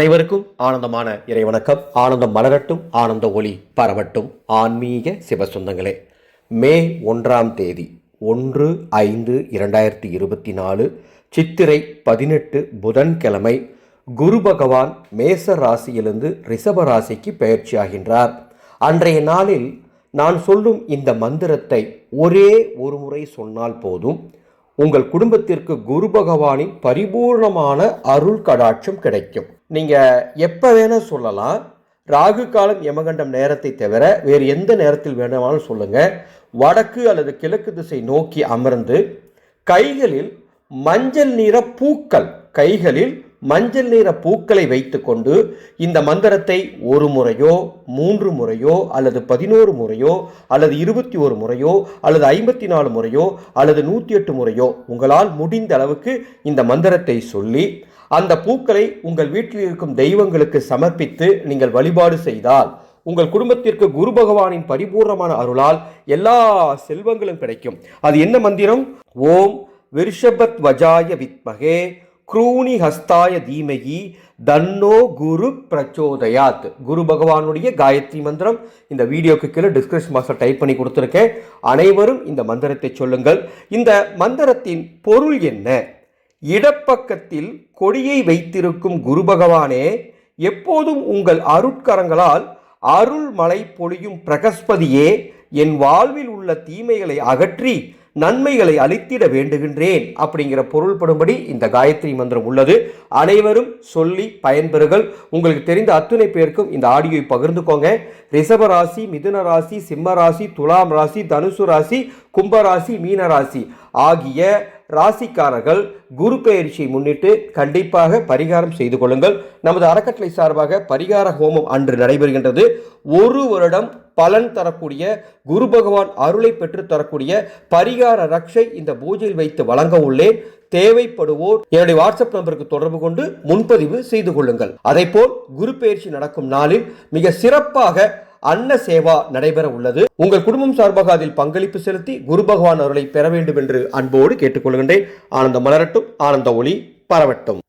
அனைவருக்கும் ஆனந்தமான இறைவணக்கம். ஆனந்தம் மலரட்டும் ஆனந்த ஒளி பரவட்டும். ஆன்மீக சிவசுந்தங்களே மே ஒன்றாம் தேதி ஒன்று ஐந்து இரண்டாயிரத்தி இருபத்தி நாலு சித்திரை பதினெட்டு புதன்கிழமை குரு பகவான் மேச ராசியிலிருந்து ரிஷப ராசிக்கு பயிற்சியாகின்றார் அன்றைய நாளில் நான் சொல்லும் இந்த மந்திரத்தை ஒரே ஒரு முறை சொன்னால் போதும். உங்கள் குடும்பத்திற்கு குரு பகவானின் பரிபூர்ணமான அருள் கடாட்சம் கிடைக்கும். நீங்கள் எப்போ வேணால் சொல்லலாம். ராகு காலம் யமகண்டம் நேரத்தை தவிர வேறு எந்த நேரத்தில் வேணுமானாலும் சொல்லுங்கள் வடக்கு அல்லது கிழக்கு திசை நோக்கி அமர்ந்து கைகளில் மஞ்சள் நிற பூக்கள் கைகளில் மஞ்சள் நிற பூக்களை வைத்துக்கொண்டு இந்த மந்திரத்தை ஒரு முறையோ மூன்று முறையோ அல்லது பதினோரு முறையோ அல்லது இருபத்தி ஒரு முறையோ அல்லது ஐம்பத்தி நாலு முறையோ அல்லது நூற்றி எட்டு முறையோ உங்களால் முடிந்த அளவுக்கு இந்த மந்திரத்தை சொல்லி அந்த பூக்களை உங்கள் வீட்டில் இருக்கும் தெய்வங்களுக்கு சமர்ப்பித்து நீங்கள் வழிபாடு செய்தால் உங்கள் குடும்பத்திற்கு குரு பகவானின் பரிபூர்ணமான அருளால் எல்லா செல்வங்களும் கிடைக்கும். அது என்ன மந்திரம்? ஓம் விருஷபத் வஜாய வித்மகே குரூணி ஹஸ்தாய தீமகி தன்னோ குரு பிரச்சோதயாத். குரு பகவானுடைய காயத்ரி மந்திரம். இந்த வீடியோக்கு கீழே டிஸ்கிரிப்ஷன் பாக்ஸில் டைப் பண்ணி கொடுத்துருக்கேன். அனைவரும் இந்த மந்திரத்தை சொல்லுங்கள். இந்த மந்திரத்தின் பொருள் என்ன? இடப்பக்கத்தில் கொடியை வைத்திருக்கும் குரு பகவானே எப்போதும் உங்கள் அருட்கரங்களால் அருள் மழை பொழியும் பிரகஸ்பதியே என் வாழ்வில் உள்ள தீமைகளை அகற்றி நன்மைகளை அளித்திட வேண்டுகின்றேன் அப்படிங்கிற பொருள்படும்படி இந்த காயத்ரி மந்திரம் உள்ளது. அனைவரும் சொல்லி பயன்பெறுகள் உங்களுக்கு தெரிந்த அத்துணை பேருக்கும் இந்த ஆடியோவை பகிர்ந்துக்கோங்க. ரிஷப ராசி மிதுன ராசி சிம்ம ராசி துலாம் ராசி தனுசு ராசி கும்பராசி மீனராசி ஆகிய ராசிக்காரர்கள் குரு பெயர்ச்சியை முன்னிட்டு கண்டிப்பாக பரிகாரம் செய்து கொள்ளுங்கள். நமது அறக்கட்டளை சார்பாக பரிகார ஹோமம் அன்று நடைபெறுகின்றது. ஒரு வருடம் பலன் தரக்கூடிய குரு பகவான் அருளை பெற்று தரக்கூடிய பரிகார ரக்ஷை இந்த பூஜையில் வைத்து வழங்க உள்ளேன். தேவைப்படுவோர் என்னுடைய வாட்ஸ்அப் நம்பருக்கு தொடர்பு கொண்டு முன்பதிவு செய்து கொள்ளுங்கள். அதேபோல் குரு பெயர்ச்சி நடக்கும் நாளில் மிக சிறப்பாக அன்ன சேவா நடைபெற உள்ளது. உங்கள் குடும்பம் சார்பாக அதில் பங்களிப்பு செலுத்தி குரு பகவான் அருளை பெற வேண்டும் என்று அன்போடு கேட்டுக்கொள்கின்றேன். ஆனந்த மலரட்டும் ஆனந்த ஒளி பரவட்டும்.